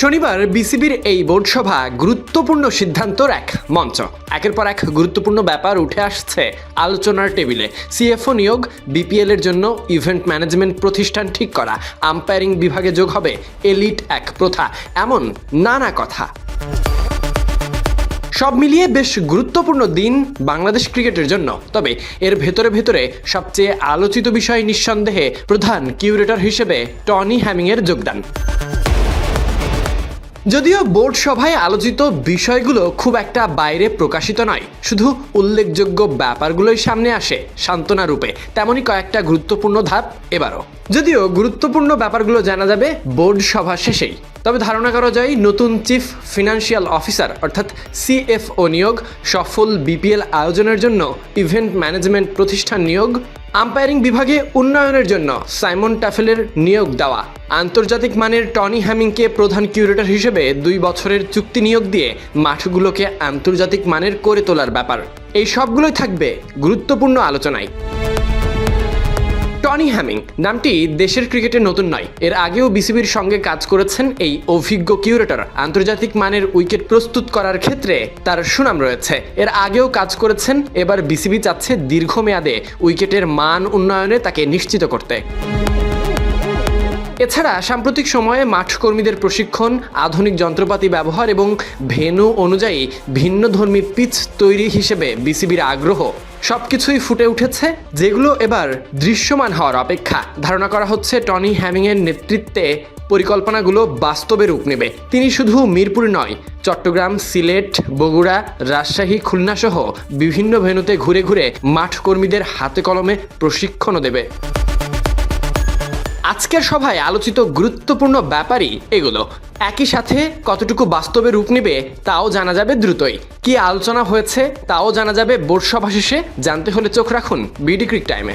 শনিবার বিসিবির এই বোর্ড সভা গুরুত্বপূর্ণ সিদ্ধান্তর এক মঞ্চ। একের পর এক গুরুত্বপূর্ণ ব্যাপার উঠে আসছে আলোচনার টেবিলে। সিএফও নিয়োগ, বিপিএল এর জন্য ইভেন্ট ম্যানেজমেন্ট প্রতিষ্ঠান ঠিক করা, আম্পায়ারিং বিভাগে যোগ হবে এলিট এক প্রথা, এমন নানা কথা। সব মিলিয়ে বেশ গুরুত্বপূর্ণ দিন বাংলাদেশ ক্রিকেটের জন্য। তবে এর ভেতরে ভেতরে সবচেয়ে আলোচিত বিষয় নিঃসন্দেহে প্রধান কিউরেটর হিসেবে টনি হ্যামিংয়ের যোগদান। যদিও বোর্ড সভায় আলোচিত বিষয়গুলো খুব একটা বাইরে প্রকাশিত নয়, শুধু উল্লেখযোগ্য ব্যাপারগুলোই সামনে আসে সান্ত্বনা রূপে, তেমনই কয়েকটা গুরুত্বপূর্ণ ধাপ এবারও। যদিও গুরুত্বপূর্ণ ব্যাপারগুলো জানা যাবে বোর্ড সভা শেষেই। তবে ধারণা করা যায় নতুন চিফ ফিনান্সিয়াল অফিসার, অর্থাৎ সিএফও নিয়োগ, সফল বিপিএল আয়োজনের জন্য, ইভেন্ট ম্যানেজমেন্ট প্রতিষ্ঠান নিয়োগ, আম্পায়ারিং বিভাগে উন্নয়নের জন্য সাইমন টাফেলের নিয়োগ দেওয়া। আন্তর্জাতিক মানের টনি হ্যামিংকে প্রধান কিউরেটর হিসেবে দুই বছরের চুক্তি নিয়োগ দিয়ে মাঠগুলোকে আন্তর্জাতিক মানের করে তোলার ব্যাপার। এই সবগুলোই থাকবে গুরুত্বপূর্ণ আলোচনায়। টনি হ্যামিং নামটি দেশের ক্রিকেটে নতুন নয়। এর আগেও বিসিবির সঙ্গে কাজ করেছেন এই অভিজ্ঞ কিউরেটর। আন্তর্জাতিক মানের উইকেট প্রস্তুত করার ক্ষেত্রে তার সুনাম রয়েছে। এর আগেও কাজ করেছেন, এবার বিসিবি চাচ্ছে দীর্ঘমেয়াদে উইকেটের মান উন্নয়নে তাকে নিশ্চিত করতে। এছাড়া সাম্প্রতিক সময়ে মাঠ কর্মীদের প্রশিক্ষণ, আধুনিক যন্ত্রপাতি ব্যবহার এবং ভেনু অনুযায়ী ভিন্নধর্মী পিচ তৈরি হিসেবে বিসিবির আগ্রহ। সবকিছুই ফুটে উঠেছে, যেগুলো এবার দৃশ্যমান হওয়ার অপেক্ষা। ধারণা করা হচ্ছে টনি হ্যামিংয়ের নেতৃত্বে পরিকল্পনাগুলো বাস্তবে রূপ নেবে। তিনি শুধু মিরপুর নয়, চট্টগ্রাম, সিলেট, বগুড়া, রাজশাহী খুলনা সহ বিভিন্ন ভেনুতে ঘুরে ঘুরে মাঠ কর্মীদের হাতে কলমে প্রশিক্ষণও দেবে। আজকের সভায় আলোচিত গুরুত্বপূর্ণ ব্যাপারই এগুলো। একই সাথে কতটুকু বাস্তবে রূপ নেবে তাও জানা যাবে দ্রুতই। কি আলোচনা হয়েছে তাও জানা যাবে বোর্ড সভা শেষে। জানতে হলে চোখ রাখুন বিডি ক্রিক টাইমে।